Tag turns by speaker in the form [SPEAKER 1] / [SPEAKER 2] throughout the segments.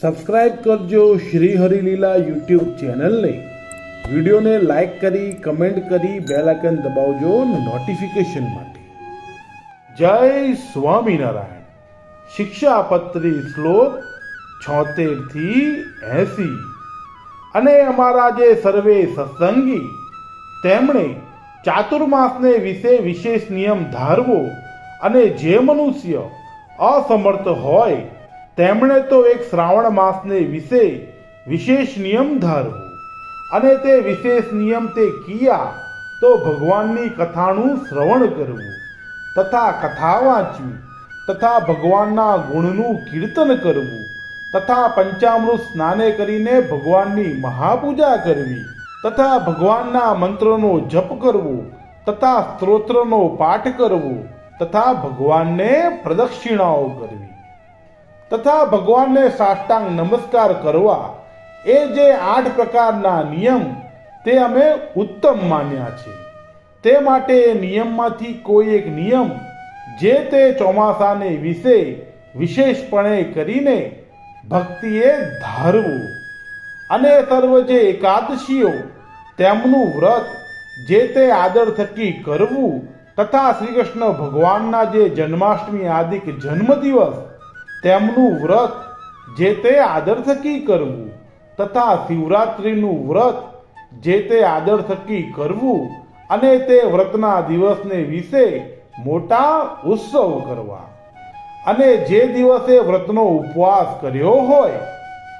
[SPEAKER 1] Subscribe કરજો Shri Harileela YouTube ચેનલને. વિડીયોને લાઈક કરી, કમેન્ટ કરી, બેલ આઇકન દબાવજો નોટિફિકેશન માટે. જય સ્વામિનારાયણ. શિક્ષાપત્રી શ્લોક છોતેરથી એસી. અને અમારા જે સર્વે સત્સંગી, તેમણે ચાતુર્માસને વિશે વિશેષ નિયમ ધારવો અને જે મનુષ્ય અસમર્થ હોય તેમણે તો એક શ્રાવણ માસને વિશે વિશેષ નિયમ ધારવો અને તે વિશેષ નિયમ તે કિયા તો ભગવાનની કથાનું શ્રવણ કરવું, તથા કથા વાંચવી, તથા ભગવાનના ગુણનું કીર્તન કરવું, તથા પંચામૃત સ્નાને કરીને ભગવાનની મહાપૂજા કરવી, તથા ભગવાનના મંત્રનો જપ કરવો, તથા સ્ત્રોત્રનો પાઠ કરવો, તથા ભગવાનને પ્રદક્ષિણાઓ કરવી. તથા ભગવાનને સાષ્ટાંગ નમસ્કાર કરવા એ જે આઠ પ્રકારના નિયમ તે અમે ઉત્તમ માન્યા છે. તે માટે એ નિયમમાંથી કોઈ એક નિયમ જે તે ચોમાસાને વિશે વિશેષપણે કરીને ભક્તિએ ધારવું અને સર્વ જે એકાદશીઓ તેમનું વ્રત જે તે આદર થકી કરવું તથા શ્રી કૃષ્ણ ભગવાનના જે જન્માષ્ટમી આદિક જન્મદિવસ તેમનું વ્રત જે તે આદર થકી કરવું, તથા શિવરાત્રિનું વ્રત જે તે આદર થકી કરવું અને તે વ્રતના દિવસને વિશે મોટા ઉત્સવ કરવા. અને જે દિવસે વ્રતનો ઉપવાસ કર્યો હોય,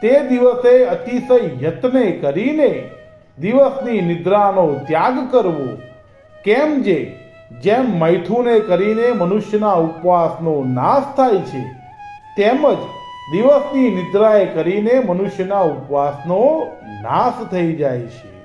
[SPEAKER 1] તે દિવસે અતિશય યત્ને કરીને દિવસની નિદ્રાનો ત્યાગ કરવો. કેમ જે, જેમ મૈથુને કરીને મનુષ્યના ઉપવાસનો નાશ થાય છે તેમજ દિવસની નિદ્રાએ કરીને મનુષ્યના ઉપવાસનો નાશ થઈ જાય છે.